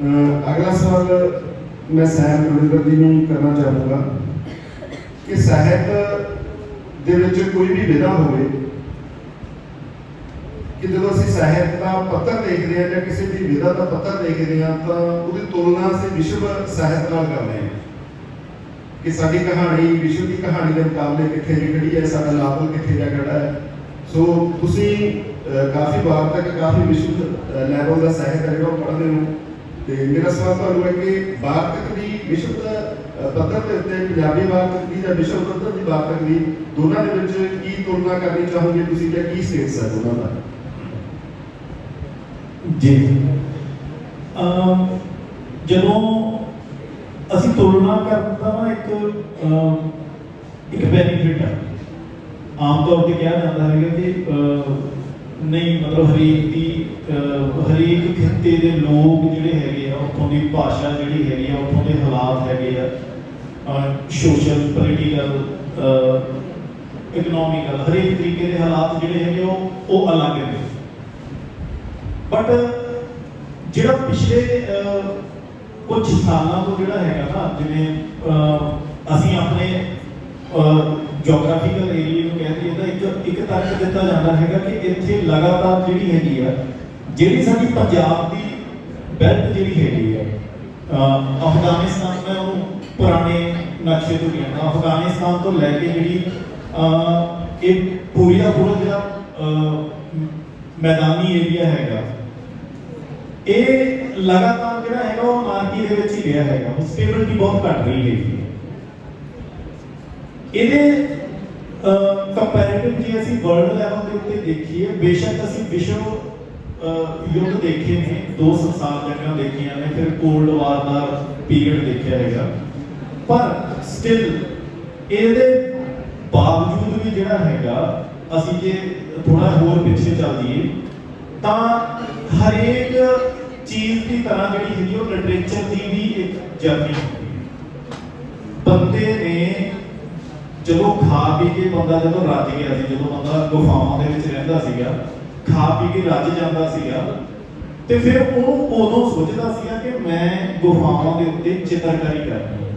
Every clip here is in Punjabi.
ਅਗਲਾ ਸਵਾਲ ਮੈਂ ਸਾਹਿਬ ਰਵਿੰਦਰ ਜੀ ਨੂੰ ਕਰਨਾ ਚਾਹੂੰਗਾ ਕਿ ਸਾਹਿਤ ਦੇ ਵਿੱਚ ਕੋਈ ਵੀ ਵਿਧਾ ਹੋਵੇ, ਕਿ ਜਦੋਂ ਅਸੀਂ ਸਾਹਿਤ ਦਾ ਪੱਤਰ ਦੇਖਦੇ ਹਾਂ ਜਾਂ ਕਿਸੇ ਦੀ ਵਿਧਾ ਦਾ ਪੱਤਰ ਦੇਖਦੇ ਹਾਂ ਤਾਂ ਉਹਦੀ ਤੁਲਨਾ ਅਸੀਂ ਵਿਸ਼ਵ ਸਾਹਿਤ ਨਾਲ ਕਰਦੇ ਹਾਂ। ਕਿ ਸਾਡੀ ਕਹਾਣੀ ਵਿਸ਼ਵ ਦੀ ਕਹਾਣੀ ਦੇ ਮੁਕਾਬਲੇ ਕਿੱਥੇ ਜੀ ਖੜੀ ਹੈ, ਸਾਡਾ ਨਾਵਲ ਕਿੱਥੇ ਜਾ ਖੜਾ ਹੈ। ਸੋ ਤੁਸੀਂ ਕਾਫੀ ਵਾਰ ਤੱਕ ਕਾਫੀ ਵਿਸ਼ਵ ਲੈਵਲ ਦਾ ਸਾਹਿਤ ਹੈ ਜਿਹੜਾ ਉਹ ਪੜ੍ਹਦੇ ਹੋ। ਤੇ ਮੇਰਾ ਸਵਾਲ ਤੁਹਾਨੂੰ ਹੈ ਕਿ ਵਾਰਤਕ ਦੀ ਵਿਸ਼ਵ ਪੱਧਰ ਦੇ ਉੱਤੇ ਪੰਜਾਬੀ ਵਾਰਤਕ ਦੀ ਜਾਂ ਵਿਸ਼ਵ ਪੱਧਰ ਦੀ ਵਾਰਤਕ ਦੀ ਦੋਨਾਂ ਦੇ ਵਿੱਚ ਕੀ ਤੁਲਨਾ ਕਰਨੀ ਚਾਹੋਗੇ ਤੁਸੀਂ ਜਾਂ ਕੀ ਸਟੇਟਸ ਹੈ ਦੋਨਾਂ ਦਾ? ਜੀ। ਜਦੋਂ ਅਸੀਂ ਤੁਲਨਾ ਕਰਦਾ ਨਾ ਇੱਕ ਇੱਕ ਬੈਨੀਫਿਟ ਹੈ ਆਮ ਤੌਰ ਤੇ ਕਿਹਾ ਜਾਂਦਾ ਹੈ ਕਿ ਅਮ, ਨਹੀਂ ਮਤਲਬ ਹਰੇਕ ਦੀ ਹਰੇਕ ਖਿੱਤੇ ਦੇ ਲੋਕ ਜਿਹੜੇ ਹੈਗੇ ਆ, ਉੱਥੋਂ ਦੀ ਭਾਸ਼ਾ ਜਿਹੜੀ ਹੈਗੀ ਆ, ਉੱਥੋਂ ਦੇ ਹਾਲਾਤ ਹੈਗੇ ਆ। ਸੋਸ਼ਲ ਪੋਲੀਟੀਕਲ ਇਕਨੋਮਿਕਲ ਹਰੇਕ ਤਰੀਕੇ ਦੇ ਹਾਲਾਤ ਜਿਹੜੇ ਹੈਗੇ ਉਹ ਉਹ ਅਲੱਗ ਨੇ। ਬਟ ਜਿਹੜਾ ਪਿਛਲੇ ਕੁਝ ਸਾਲਾਂ ਤੋਂ ਜਿਹੜਾ ਹੈਗਾ ਨਾ, ਜਿਵੇਂ ਅਸੀਂ ਆਪਣੇ ਜੀਓਗ੍ਰਾਫੀਕਲ ਏਰੀਆ ਨੂੰ ਕਹਿੰਦੇ ਇਹਦਾ ਇੱਕ ਇੱਕ ਤਰਕ ਦਿੱਤਾ ਜਾਂਦਾ ਹੈਗਾ ਕਿ ਇੱਥੇ ਲਗਾਤਾਰ ਜਿਹੜੀ ਹੈਗੀ ਆ ਜਿਹੜੀ ਸਾਡੀ ਪੰਜਾਬ ਦੀ ਬੈਲਟ ਜਿਹੜੀ ਹੈਗੀ ਆ ਅਫਗਾਨਿਸਤਾਨ, ਮੈਂ ਉਹਨੂੰ ਪੁਰਾਣੇ ਨਕਸ਼ੇ ਤੋਂ ਕਹਿੰਦਾ ਅਫਗਾਨਿਸਤਾਨ ਤੋਂ ਲੈ ਕੇ ਜਿਹੜੀ ਇਹ ਪੂਰੀ ਦਾ ਪੂਰਾ ਜਿਹੜਾ ਮੈਦਾਨੀ ਏਰੀਆ ਹੈਗਾ, ਇਹ ਲਗਾਤਾਰ ਜਿਹੜਾ ਹੈਗਾ ਉਹ ਮਾਰਕੀ ਦੇ ਵਿੱਚ ਹੀ ਰਿਹਾ ਹੈਗਾ। ਸਟੇਬਿਲਿਟੀ ਬਹੁਤ ਘਟ ਰਹੀ ਹੈ। ਇਹਦੇ ਕੰਪੈਰੀਟਿਵ ਜੇ ਅਸੀਂ ਵਰਲਡ ਲੈਵਲ ਦੇ ਉੱਤੇ ਦੇਖੀਏ, ਬੇਸ਼ੱਕ ਅਸੀਂ ਵਿਸ਼ਵ ਯੁੱਧ ਦੇਖੇ ਨੇ, ਦੋ ਸੰਸਾਰ ਜੰਗਾਂ ਦੇਖੀਆਂ ਨੇ, ਫਿਰ ਕੋਲਡ ਵਾਰ ਦਾ ਪੀਰੀਅਡ ਦੇਖਿਆ ਹੈਗਾ। ਪਰ ਸਟਿਲ ਇਹਦੇ ਬਾਵਜੂਦ ਵੀ ਜਿਹੜਾ ਹੈਗਾ, ਅਸੀਂ ਜੇ ਥੋੜਾ ਹੋਰ ਪਿੱਛੇ ਚੱਲ ਜਾਈਏ, ਤਾਂ ਹਰੇਕ ਚੀਜ਼ ਦੀ ਤਰ੍ਹਾਂ ਜਿਹੜੀ ਹੈਗੀ ਉਹ ਲਿਟਰੇਚਰ ਦੀ ਵੀ ਇੱਕ ਜਰਨੀ ਬੰਦੇ ਨੇ ਜਦੋਂ ਖਾ ਪੀ ਕੇ ਬੰਦਾ ਜਦੋਂ ਰੱਜ ਗਿਆ ਸੀ, ਜਦੋਂ ਬੰਦਾ ਗੁਫਾਵਾਂ ਦੇ ਵਿੱਚ ਰਹਿੰਦਾ ਸੀਗਾ ਖਾ ਪੀ ਕੇ ਰੱਜ ਜਾਂਦਾ ਸੀਗਾ। ਤੇ ਫਿਰ ਉਹਨੂੰ ਉਦੋਂ ਸੋਚਦਾ ਸੀਗਾ ਕਿ ਮੈਂ ਗੁਫਾਵਾਂ ਦੇ ਉੱਤੇ ਚਿੱਤਰਕਾਰੀ ਕਰਨੀ ਹੈ।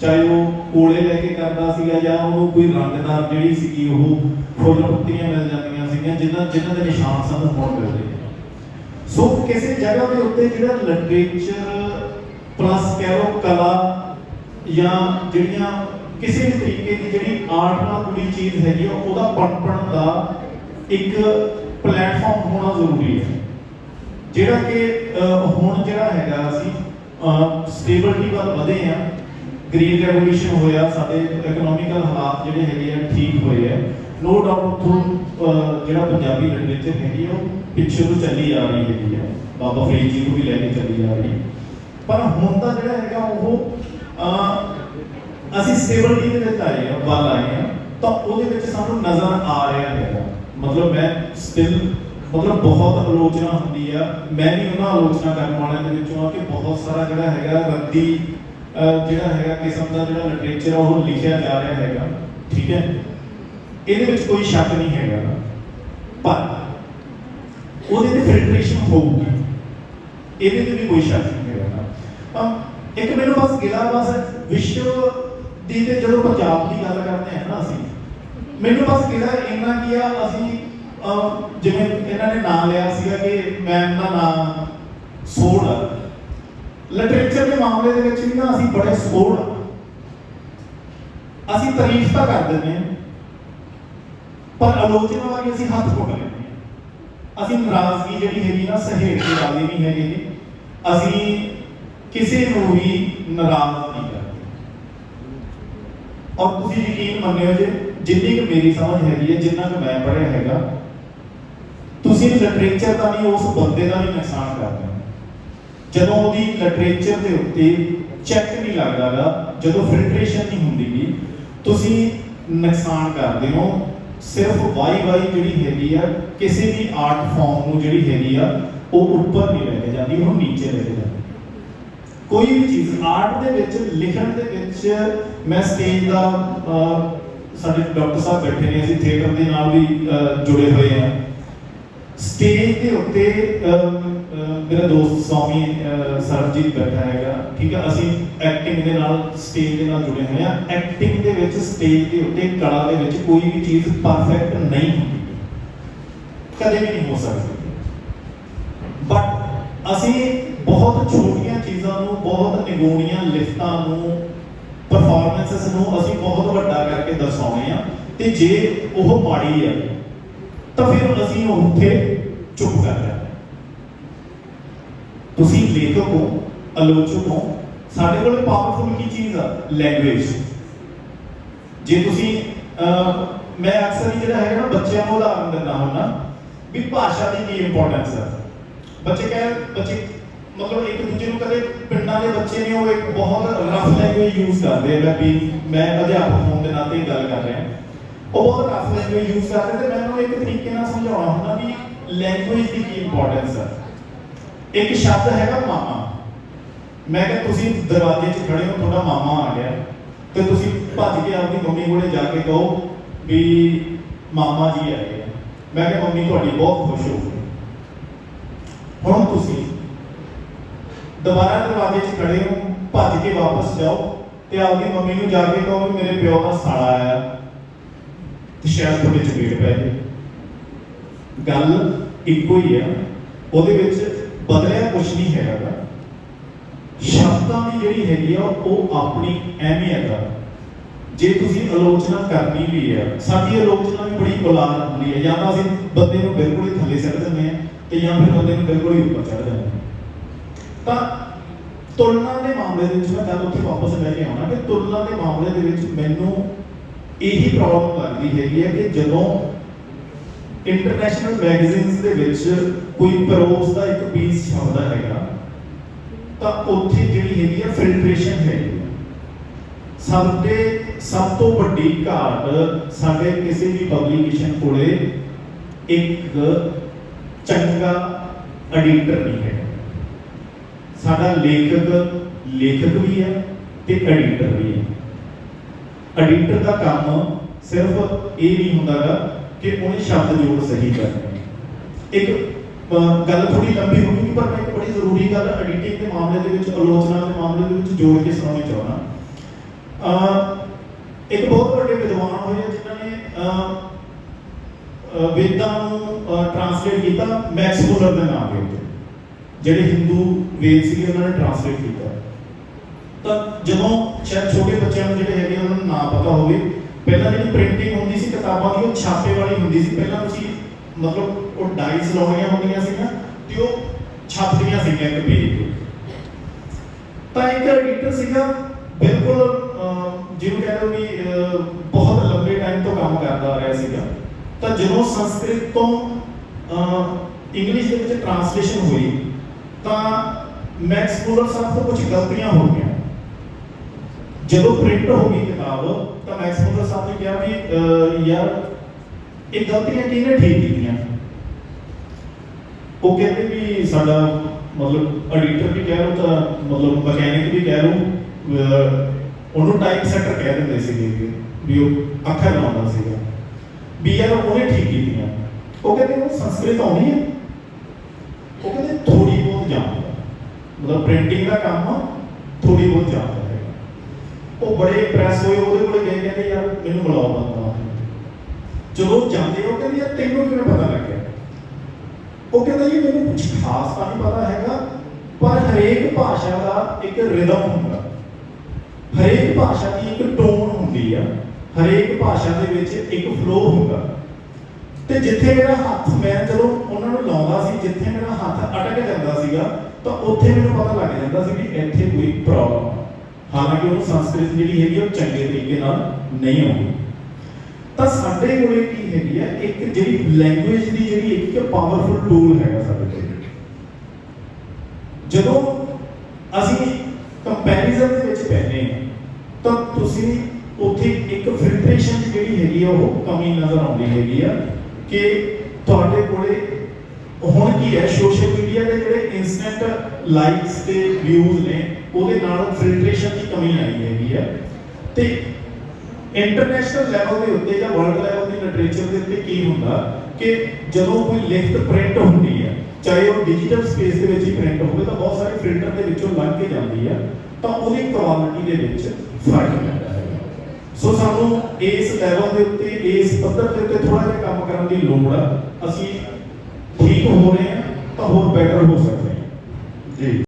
ਚਾਹੇ ਉਹ ਕੋਲੇ ਲੈ ਕੇ ਕਰਦਾ ਸੀਗਾ ਜਾਂ ਉਹਨੂੰ ਕੋਈ ਰੰਗਦਾਰ ਜਿਹੜੀ ਸੀਗੀ, ਉਹ ਫੁੱਲ ਪੱਤੀਆਂ ਮਿਲ ਜਾਂਦੀਆਂ ਸੀਗੀਆਂ, ਜਿਨ੍ਹਾਂ ਜਿਨ੍ਹਾਂ ਦੇ ਨਿਸ਼ਾਨ ਸਾਨੂੰ ਹੁਣ ਮਿਲਦੇ ਸੋ ਕਿਸੇ ਜਗ੍ਹਾ ਦੇ ਉੱਤੇ ਜਿਹੜਾ ਲਿਟਰੇਚਰ ਪਲੱਸ ਕਹਿ ਕਲਾ ਜਾਂ ਜਿਹੜੀਆਂ ਕਿਸੇ ਵੀ ਤਰੀਕੇ ਦੀ ਜਿਹੜੀ ਆਰਟ ਨਾਲ ਜੁੜੀ ਚੀਜ਼ ਹੈਗੀ ਆ, ਉਹਦਾ ਪੜਪਣ ਦਾ ਇੱਕ ਪਲੇਟਫਾਰਮ ਹੋਣਾ ਜ਼ਰੂਰੀ ਹੈ। ਜਿਹੜਾ ਕਿ ਹੁਣ ਜਿਹੜਾ ਹੈਗਾ ਅਸੀਂ ਸਟੇਬਿਲਿਟੀ ਵੱਲ ਵਧੇ ਆ। ਗ੍ਰੀਨ ਰੈਵੋਲੂਸ਼ਨ ਹੋਇਆ, ਸਾਡੇ ਇਕਨੋਮਿਕਲ ਹਾਲਾਤ ਜਿਹੜੇ ਹੈਗੇ ਆ, ਠੀਕ ਹੋਏ ਆ। ਨੋ ਡਾਊਟ ਥਰੂ ਜਿਹੜਾ ਪੰਜਾਬੀ ਲਿਟਰੇਚਰ ਹੈਗੀ ਆ, ਉਹ ਪਿੱਛੇ ਤੋਂ ਚੱਲੀ ਆ ਰਹੀ ਹੈਗੀ ਆ। ਬਾਬਾ ਫਰੀਦ ਜੀ ਨੂੰ ਵੀ ਲੈ ਕੇ ਚੱਲੀ ਆ ਰਹੀ। ਪਰ ਹੁਣ ਦਾ ਜਿਹੜਾ ਹੈਗਾ ਉਹ ਅਸੀਂ ਸਟੇਬਿਲਿਟੀ ਦੇ ਵਿੱਚ ਆਏ ਆ, ਵੱਲ ਆਏ ਆ, ਤਾਂ ਉਹਦੇ ਵਿੱਚ ਸਾਨੂੰ ਨਜ਼ਰ ਆ ਰਿਹਾ ਹੈਗਾ। ਮਤਲਬ ਮੈਂ ਸਟਿਲ ਮਤਲਬ ਬਹੁਤ ਆਲੋਚਨਾ ਹੁੰਦੀ ਆ। ਮੈਂ ਵੀ ਉਹਨਾਂ ਆਲੋਚਨਾ ਕਰਨ ਵਾਲਿਆਂ ਦੇ ਵਿੱਚੋਂ ਆ ਕਿ ਬਹੁਤ ਸਾਰਾ ਜਿਹੜਾ ਹੈਗਾ ਰੱਦੀ ਜਿਹੜਾ ਹੈਗਾ ਕਿਸਮ ਦਾ ਜਿਹੜਾ ਲਿਟਰੇਚਰ ਆ ਉਹ ਲਿਖਿਆ ਜਾ ਰਿਹਾ ਹੈਗਾ। ਠੀਕ ਹੈ? ਇਹਦੇ ਵਿੱਚ ਕੋਈ ਸ਼ੱਕ ਨਹੀਂ ਹੈਗਾ। ਪਰ ਉਹਦੇ ਤੇ ਫਿਲਟਰੇਸ਼ਨ ਹੋਊਗੀ। ਇਹਦੇ ਤੇ ਵੀ ਕੋਈ ਸ਼ੱਕ ਨਹੀਂ ਹੈਗਾ ਅਮ, ਇੱਕ ਮੈਨੂੰ ਬਸ ਗਿਲਾ ਬਸ ਵਿਸ਼ਵ ਦੀ ਤੇ ਜਦੋਂ ਪੰਜਾਬ ਦੀ ਗੱਲ ਕਰਦੇ ਹਾਂ ਨਾ ਅਸੀਂ ਮੈਨੂੰ ਬਸ ਗਿਲਾ ਇੰਨਾ ਕੀ ਆ, ਅਸੀਂ ਜਿਵੇਂ ਇਹਨਾਂ ਨੇ ਨਾਮ ਲਿਆ ਸੀਗਾ ਕਿ ਮੈਮ ਦਾ ਨਾਮ ਸੋੜ ਲਿਟਰੇਚਰ ਦੇ ਮਾਮਲੇ ਦੇ ਵਿੱਚ ਵੀ ਨਾ ਅਸੀਂ ਬੜੇ ਸੋੜ ਅਸੀਂ ਤਾਰੀਫ ਤਾਂ ਕਰ ਦਿੰਦੇ ਹਾਂ, ਪਰ ਆਲੋਚਨਾ ਵਾਲੀ ਅਸੀਂ ਹੱਥ ਘੁੱਟ ਲੈਂਦੇ ਹਾਂ। ਅਸੀਂ ਨਾਰਾਜ਼ਗੀ ਜਿਹੜੀ ਹੈਗੀ ਨਾ ਸਹੇੜ ਕੇ ਰਾਜ਼ੀ ਨਹੀਂ ਹੈਗੇ ਜੀ ਅਸੀਂ ਕਿਸੇ ਨੂੰ ਵੀ ਨਾਰਾਜ਼ ਨਹੀਂ ਕਰਦੇ। ਔਰ ਤੁਸੀਂ ਯਕੀਨ ਮੰਨਿਓ ਜੇ ਜਿੰਨੀ ਕੁ ਮੇਰੀ ਸਮਝ ਹੈਗੀ ਹੈ, ਜਿੰਨਾ ਕੁ ਮੈਂ ਪੜ੍ਹਿਆ ਹੈਗਾ, ਤੁਸੀਂ ਲਿਟਰੇਚਰ ਦਾ ਨਹੀਂ, ਉਸ ਬੰਦੇ ਦਾ ਵੀ ਨੁਕਸਾਨ ਕਰਦੇ ਹੋ। ਜਦੋਂ ਉਹਦੀ ਲਿਟਰੇਚਰ ਦੇ ਉੱਤੇ ਚੈੱਕ ਨਹੀਂ ਲੱਗਦਾਗਾ ਜਦੋਂ ਫਿਲਟਰੇਸ਼ਨ ਨਹੀਂ ਹੁੰਦੀਗੀ ਤੁਸੀਂ ਨੁਕਸਾਨ ਕਰਦੇ ਹੋ। ਸਿਰਫ ਵਾਈ ਵਾਈ ਜਿਹੜੀ ਹੈਗੀ ਆ, ਕਿਸੇ ਵੀ ਆਰਟ ਫਾਰਮ ਨੂੰ ਜਿਹੜੀ ਹੈਗੀ ਆ, ਉਹ ਉੱਪਰ ਨਹੀਂ ਲੈ ਕੇ ਜਾਂਦੀ, ਉਹਨੂੰ ਨੀਚੇ ਲੈ ਕੇ ਜਾਂਦੀ। ਕੋਈ ਵੀ ਚੀਜ਼ ਆਰਟ ਦੇ ਵਿੱਚ, ਲਿਖਣ ਦੇ ਵਿੱਚ, ਮੈਂ ਸਟੇਜ ਦਾ ਸਾਡੇ ਡਾਕਟਰ ਸਾਹਿਬ ਬੈਠੇ ਨੇ ਅਸੀਂ ਥੀਏਟਰ ਦੇ ਨਾਲ ਵੀ ਜੁੜੇ ਹੋਏ ਆ। ਸਟੇਜ ਦੇ ਉੱਤੇ ਮੇਰਾ ਦੋਸਤ ਸਵਾਮੀ ਅ, ਬੈਠਾ ਹੈਗਾ ਠੀਕ ਹੈ ਅਸੀਂ ਐਕਟਿੰਗ ਦੇ ਨਾਲ ਸਟੇਜ ਦੇ ਨਾਲ ਜੁੜੇ ਹੋਏ ਆ। ਐਕਟਿੰਗ ਦੇ ਵਿੱਚ ਸਟੇਜ ਦੇ ਉੱਤੇ ਕਲਾ ਦੇ ਵਿੱਚ ਕੋਈ ਵੀ ਚੀਜ਼ ਪਰਫੈਕਟ ਨਹੀਂ ਹੁੰਦੀ। ਕਦੇ ਵੀ ਨਹੀਂ ਹੋ ਸਕਦੀ। ਬਟ ਅਸੀਂ ਬਹੁਤ ਛੋਟੀਆਂ ਚੀਜ਼ਾਂ ਨੂੰ ਬਹੁਤ ਨਿਗੂਣੀਆਂ ਲਿਖਤਾਂ ਨੂੰ ਪਰਫਾਰਮੈਂਸਸ ਨੂੰ ਅਸੀਂ ਬਹੁਤ ਵੱਡਾ ਕਰਕੇ ਦਰਸਾਉਂਦੇ ਆ ਤੇ ਜੇ ਉਹ ਮਾੜੀ ਆ ਤਾਂ ਫਿਰ ਅਸੀਂ ਉੱਥੇ ਚੁੱਪ ਕਰ ਜਾਂਦੇ ਤੁਸੀਂ ਲੇਖਕ ਹੋ ਆਲੋਚਕ ਹੋ ਸਾਡੇ ਕੋਲ ਪਾਵਰਫੁਲ ਕੀ ਚੀਜ਼ ਆ? ਲੈਂਗੁਏਜ ਜੇ ਤੁਸੀਂ ਅਹ, ਮੈਂ ਅਕਸਰ ਹੀ ਜਿਹੜਾ ਹੈਗਾ ਨਾ ਬੱਚਿਆਂ ਨੂੰ ਉਦਾਹਰਨ ਦਿੰਦਾ ਹੁੰਦਾ ਵੀ ਭਾਸ਼ਾ ਦੀ ਕੀ ਇੰਪੋਰਟੈਂਸ ਹੈ ਬੱਚੇ ਕਹੇ ਬੱਚੇ ਮਤਲਬ ਇੱਕ ਦੂਜੇ ਨੂੰ ਕਦੇ ਪਿੰਡਾਂ ਦੇ ਬੱਚੇ ਨੇ ਉਹ ਇੱਕ ਬਹੁਤ ਰਫ ਲੈਂਗੁਏਜ ਯੂਜ਼ ਕਰਦੇ ਆ। ਮੈਂ ਵੀ, ਮੈਂ ਅਧਿਆਪਕ ਹੋਣ ਦੇ ਨਾਤੇ ਗੱਲ ਕਰ ਰਿਹਾ। ਉਹ ਬਹੁਤ ਰਫ ਲੈਂਗੁਏਜ ਯੂਜ਼ ਕਰਦੇ ਤੇ ਮੈਂ ਉਹਨੂੰ ਇੱਕ ਤਰੀਕੇ ਨਾਲ ਸਮਝਾਉਣਾ ਹੁੰਦਾ ਵੀ ਲੈਂਗੁਏਜ ਦੀ ਕੀ ਇੰਪੋਰਟੈਂਸ ਹੈ ਇੱਕ ਸ਼ਬਦ ਹੈਗਾ ਮਾਮਾ। ਮੈਂ ਕਿਹਾ, ਤੁਸੀਂ ਦਰਵਾਜ਼ੇ 'ਚ ਖੜੇ ਹੋ, ਤੁਹਾਡਾ ਮਾਮਾ ਆ ਗਿਆ। ਤੇ ਤੁਸੀਂ ਭੱਜ ਕੇ ਆਪਣੀ ਮੰਮੀ ਕੋਲੇ ਜਾ ਕੇ ਕਹੋ ਵੀ ਮਾਮਾ ਜੀ ਆਏ ਆ। ਮੈਂ ਕਿਹਾ, ਮੰਮੀ, ਤੁਹਾਡੀ ਬਹੁਤ ਖੁਸ਼ ਹੋਊਗੀ ਹੁਣ ਤੁਸੀਂ ਦੁਬਾਰਾ ਦਰਵਾਜ਼ੇ 'ਚ ਖੜੇ ਹੋ, ਭੱਜ ਕੇ ਵਾਪਸ ਜਾਓ ਤੇ ਆਪਦੀ ਮੰਮੀ ਨੂੰ ਜਾ ਕੇ ਕਹੋ ਮੇਰੇ ਪਿਓ ਦਾ ਸਾਲਾ ਆਇਆ। ਤੇ ਸ਼ਾਇਦ ਤੁਹਾਡੇ ਚਪੇੜ ਪੈ ਜੇ। ਗੱਲ ਇੱਕੋ ਹੀ ਆ, ਉਹਦੇ ਵਿੱਚ ਬਦਲਿਆ ਕੁਝ ਨਹੀਂ ਹੈਗਾ। ਸ਼ਬਦਾਂ ਦੀ ਜਿਹੜੀ ਹੈਗੀ ਆ, ਉਹ ਆਪਣੀ ਅਹਿਮੀਅਤ ਆ। ਜੇ ਤੁਸੀਂ ਆਲੋਚਨਾ ਕਰਨੀ ਵੀ ਹੈ ਸਾਡੀ ਆਲੋਚਨਾ ਵੀ ਬੜੀ ਔਲਾਦ ਹੁੰਦੀ ਹੈ ਜਾਂ ਤਾਂ ਅਸੀਂ ਬੰਦੇ ਨੂੰ ਬਿਲਕੁਲ ਹੀ ਥੱਲੇ ਸਿੱਟ ਦਿੰਦੇ ਹਾਂ ਤੇ ਜਾਂ ਫਿਰ ਬੰਦੇ ਨੂੰ ਬਿਲਕੁਲ ਹੀ ਉੱਪਰ ਚੜ੍ਹ ਦਿੰਦੇ ਹਾਂ ਤਾਂ ਤੁਲਨਾ ਦੇ ਮਾਮਲੇ ਦੇ ਵਿੱਚ ਮੈਂ ਗੱਲ ਉੱਥੇ ਵਾਪਸ ਲੈ ਕੇ ਆਉਣਾ ਕਿ ਤੁਲਨਾ ਦੇ ਮਾਮਲੇ ਦੇ ਵਿੱਚ ਮੈਨੂੰ ਇਹੀ ਪ੍ਰੋਬਲਮ ਲੱਗਦੀ ਹੈਗੀ ਹੈ ਕਿ ਜਦੋਂ ਇੰਟਰਨੈਸ਼ਨਲ ਮੈਗਜ਼ੀਨਸ ਦੇ ਵਿੱਚ ਕੋਈ ਪ੍ਰੋਸ ਦਾ ਇੱਕ ਪੀਸ ਛਪਦਾ ਹੈਗਾ, ਤਾਂ ਉੱਥੇ ਜਿਹੜੀ ਹੈਗੀ ਆ ਫਿਲਟਰੇਸ਼ਨ ਹੈਗੀ ਸਾਡੇ ਸਭ ਤੋਂ ਵੱਡੀ ਘਾਟ ਸਾਡੇ ਕਿਸੇ ਵੀ ਪਬਲੀਕੇਸ਼ਨ ਕੋਲੇ ਇੱਕ ਚੰਗਾ ਐਡੀਟਰ ਨਹੀਂ ਹੈ ਸਾਡਾ ਲੇਖਕ ਲੇਖਕ ਵੀ ਹੈ ਤੇ ਐਡੀਟਰ ਵੀ ਹੈ। ਐਡੀਟਰ ਦਾ ਕੰਮ ਸਿਰਫ ਇਹ ਨਹੀਂ ਹੁੰਦਾਗਾ ਕਿ ਉਹਨੇ ਸ਼ਬਦ ਜੋੜ ਸਹੀ ਕਰਨੇ ਇੱਕ ਗੱਲ ਥੋੜੀ ਲੰਬੀ ਹੋ ਗਈ ਪਰ ਮੈਂ ਇੱਕ ਬੜੀ ਜ਼ਰੂਰੀ ਗੱਲ ਐਡੀਟਿੰਗ ਦੇ ਮਾਮਲੇ ਦੇ ਵਿੱਚ ਆਲੋਚਨਾ ਦੇ ਮਾਮਲੇ ਦੇ ਵਿੱਚ ਜੋੜ ਕੇ ਸੁਣਾਉਣੀ ਚਾਹੁੰਦਾ। ਅਹ, ਇੱਕ ਬਹੁਤ ਵੱਡੇ ਵਿਦਵਾਨ ਹੋਏ ਆ ਜਿਨ੍ਹਾਂ ਨੇ ਵੇਦਾਂ ਨੂੰ ਟ੍ਰਾਂਸਲੇਟ ਕੀਤਾ ਮੈਕਸ ਮੁਲਰ ਦੇ ਨਾਮ ਦੇ ਉੱਤੇ। ਜਿਹੜੇ ਹਿੰਦੂ ਵੇਦ ਸੀਗੇ ਉਹਨਾਂ ਨੇ ਟ੍ਰਾਂਸਲੇਟ ਕੀਤਾ। ਤਾਂ ਜਦੋਂ ਸ਼ਾਇਦ ਛੋਟੇ ਬੱਚਿਆਂ ਨੂੰ ਜਿਹੜੇ ਹੈਗੇ ਉਹਨਾਂ ਨੂੰ ਨਾ ਪਤਾ ਹੋਵੇ ਪਹਿਲਾਂ ਜਿਹੜੀ ਪ੍ਰਿੰਟਿੰਗ ਹੁੰਦੀ ਸੀ ਕਿਤਾਬਾਂ ਦੀ ਉਹ ਛਾਪੇ ਵਾਲੀ ਹੁੰਦੀ ਸੀ। ਪਹਿਲਾਂ ਤੁਸੀਂ ਮਤਲਬ ਉਹ ਡਾਈਸ ਲਾਉਣੀਆਂ ਹੁੰਦੀਆਂ ਸੀਗੀਆਂ ਤੇ ਉਹ ਛਾਪਦੀਆਂ ਸੀਗੀਆਂ ਇੱਕ ਪੇਜ ਤੇ। ਤਾਂ ਇੱਕ ਐਡੀਟਰ ਸੀਗਾ ਬਿਲਕੁਲ ਜਿਹਨੂੰ ਕਹਿੰਦੇ ਵੀ ਅਹ, ਬਹੁਤ ਲੰਬੇ ਟਾਈਮ ਤੋਂ ਕੰਮ ਕਰਦਾ ਆ ਰਿਹਾ ਸੀਗਾ। ਤਾਂ ਜਦੋਂ ਸੰਸਕ੍ਰਿਤ ਤੋਂ ਇੰਗਲਿਸ਼ ਦੇ ਵਿੱਚ ਟ੍ਰਾਂਸਲੇਸ਼ਨ ਹੋਈ ਤਾਂ ਮੈਕਸ ਮੂਲਰ ਸਾਹਿਬ ਤੋਂ ਕੁਝ ਗਲਤੀਆਂ ਹੋ ਗਈਆਂ। ਜਦੋਂ ਪ੍ਰਿੰਟ ਹੋ ਗਈ ਕਿਤਾਬ, ਤਾਂ ਮੈਕਸ ਮੂਲਰ ਸਾਹਿਬ ਨੇ ਕਿਹਾ ਵੀ ਯਾਰ, ਇਹ ਗਲਤੀਆਂ ਕਿਹਨੇ ਠੀਕ ਕੀਤੀਆਂ? ਉਹ ਕਹਿੰਦੇ ਵੀ ਸਾਡਾ ਮਤਲਬ ਐਡੀਟਰ ਵੀ ਕਹਿ ਲਓ ਤਾਂ ਮਤਲਬ ਮਕੈਨਿਕ ਵੀ ਕਹਿ ਲਓ ਉਹਨੂੰ ਟਾਈਪ ਸੈਟਰ ਕਹਿ ਦਿੰਦੇ ਸੀਗੇ ਵੀ ਉਹ ਅੱਖਰ ਲਾਉਂਦਾ ਸੀਗਾ। ਵੀ ਯਾਰ, ਉਹਨੇ ਠੀਕ ਕੀਤੀਆਂ। ਉਹ ਕਹਿੰਦੇ, ਉਹ ਸੰਸਕ੍ਰਿਤ ਆਉਣੀ ਹੈ? ਉਹ ਕਹਿੰਦੇ ਥੋੜੀ ਜਾਣਦਾ ਮਤਲਬ ਪ੍ਰਿੰਟਿੰਗ ਦਾ ਕੰਮ ਥੋੜੀ ਬਹੁਤ ਜਾਣਦਾ ਹੈ। ਉਹ ਬੜੇ ਇੰਪ੍ਰੈਸ ਹੋਏ, ਉਹਦੇ ਕੋਲੇ ਗਏ, ਕਹਿੰਦੇ, ਯਾਰ, ਮੈਨੂੰ ਮਿਲਾਓ ਬੰਦਾ ਜਦੋਂ ਜਾਂਦੇ ਉਹ ਕਹਿੰਦੇ, ਯਾਰ, ਤੈਨੂੰ ਕਿਵੇਂ ਪਤਾ ਲੱਗਿਆ? ਉਹ ਕਹਿੰਦਾ ਜੀ ਮੈਨੂੰ ਕੁਝ ਖਾਸ ਤਾਂ ਨਹੀਂ ਪਤਾ ਹੈਗਾ, ਪਰ ਹਰੇਕ ਭਾਸ਼ਾ ਦਾ ਇੱਕ ਰਿਦਮ ਹੁੰਦਾ। ਹਰੇਕ ਭਾਸ਼ਾ ਦੀ ਇੱਕ ਟੋਨ ਹੁੰਦੀ ਆ। ਹਰੇਕ ਭਾਸ਼ਾ ਦੇ ਵਿੱਚ ਇੱਕ ਫਲੋ ਹੁੰਦਾ। ਤੇ ਜਿੱਥੇ ਮੇਰਾ ਹੱਥ, ਮੈਂ ਚਲੋ ਉਹਨਾਂ ਨੂੰ ਲਾਉਂਦਾ ਸੀ, ਜਿੱਥੇ ਮੇਰਾ ਹੱਥ ਅਟਕ ਜਾਂਦਾ ਸੀਗਾ, ਤਾਂ ਉੱਥੇ ਮੈਨੂੰ ਪਤਾ ਲੱਗ ਜਾਂਦਾ ਸੀ ਵੀ ਇੱਥੇ ਕੋਈ ਪ੍ਰੋਬਲਮ ਹਾਲਾਂਕਿ ਉਹਨੂੰ ਸੰਸਕ੍ਰਿਤ ਜਿਹੜੀ ਹੈਗੀ ਉਹ ਚੰਗੇ ਤਰੀਕੇ ਨਾਲ ਨਹੀਂ ਆਉਂਦੀ। ਤਾਂ ਸਾਡੇ ਕੋਲੇ ਕੀ ਹੈਗੀ ਆ, ਇੱਕ ਜਿਹੜੀ ਲੈਂਗੁਏਜ ਦੀ ਜਿਹੜੀ ਇੱਕ ਪਾਵਰਫੁਲ ਟੂਲ ਹੈਗਾ ਸਾਡੇ ਕੋਲ। ਜਦੋਂ ਅਸੀਂ ਕੰਪੈਰੀਜ਼ਨ ਦੇ ਵਿੱਚ ਪੈਨੇ ਤਾਂ ਤੁਸੀਂ ਉੱਥੇ ਇੱਕ ਫਿਲਟਰੇਸ਼ਨ ਜਿਹੜੀ ਹੈਗੀ ਆ, ਉਹ ਕਮੀ ਨਜ਼ਰ ਆਉਂਦੀ ਹੈਗੀ ਆ। ਕਿ ਤੁਹਾਡੇ ਕੋਲੇ ਹੁਣ ਕੀ ਹੈ? ਸੋਸ਼ਲ ਮੀਡੀਆ ਦੇ ਜਿਹੜੇ ਇਨਸਟੈਂਟ ਲਾਈਕਸ ਤੇ ਵਿਊਜ਼ ਨੇ, ਉਹਦੇ ਨਾਲ ਫਿਲਟਰੇਸ਼ਨ ਦੀ ਕਮੀ ਆਈ ਹੈਗੀ ਹੈ ਤੇ ਇੰਟਰਨੈਸ਼ਨਲ ਲੈਵਲ ਦੇ ਉੱਤੇ ਜਾਂ ਵਰਲਡ ਲੈਵਲ ਦੀ ਲਿਟਰੇਚਰ ਦੇ ਉੱਤੇ ਕੀ ਹੁੰਦਾ ਕਿ ਜਦੋਂ ਕੋਈ ਲਿਖਤ ਪ੍ਰਿੰਟ ਹੁੰਦੀ ਹੈ, ਚਾਹੇ ਉਹ ਡਿਜੀਟਲ ਸਪੇਸ ਦੇ ਵਿੱਚ ਹੀ ਪ੍ਰਿੰਟ ਹੋਵੇ, ਤਾਂ ਬਹੁਤ ਸਾਰੇ ਫਿਲਟਰ ਦੇ ਵਿੱਚੋਂ ਲੰਘ ਕੇ ਜਾਂਦੀ ਹੈ ਤਾਂ ਉਹਦੀ ਕੁਆਲਿਟੀ ਦੇ ਵਿੱਚ ਫ਼ਰਕ ਹੈ। ਸੋ ਸਾਨੂੰ ਇਸ ਲੈਵਲ ਦੇ ਉੱਤੇ, ਇਸ ਪੱਧਰ ਦੇ ਉੱਤੇ ਥੋੜਾ ਜਿਹਾ ਕੰਮ ਕਰਨ ਦੀ ਲੋੜ ਆ। ਅਸੀਂ ਠੀਕ ਹੋ ਰਹੇ ਹਾਂ ਤਾਂ ਹੋਰ ਬੈਟਰ ਹੋ ਸਕਦੇ ਹਾਂ। ਜੀ।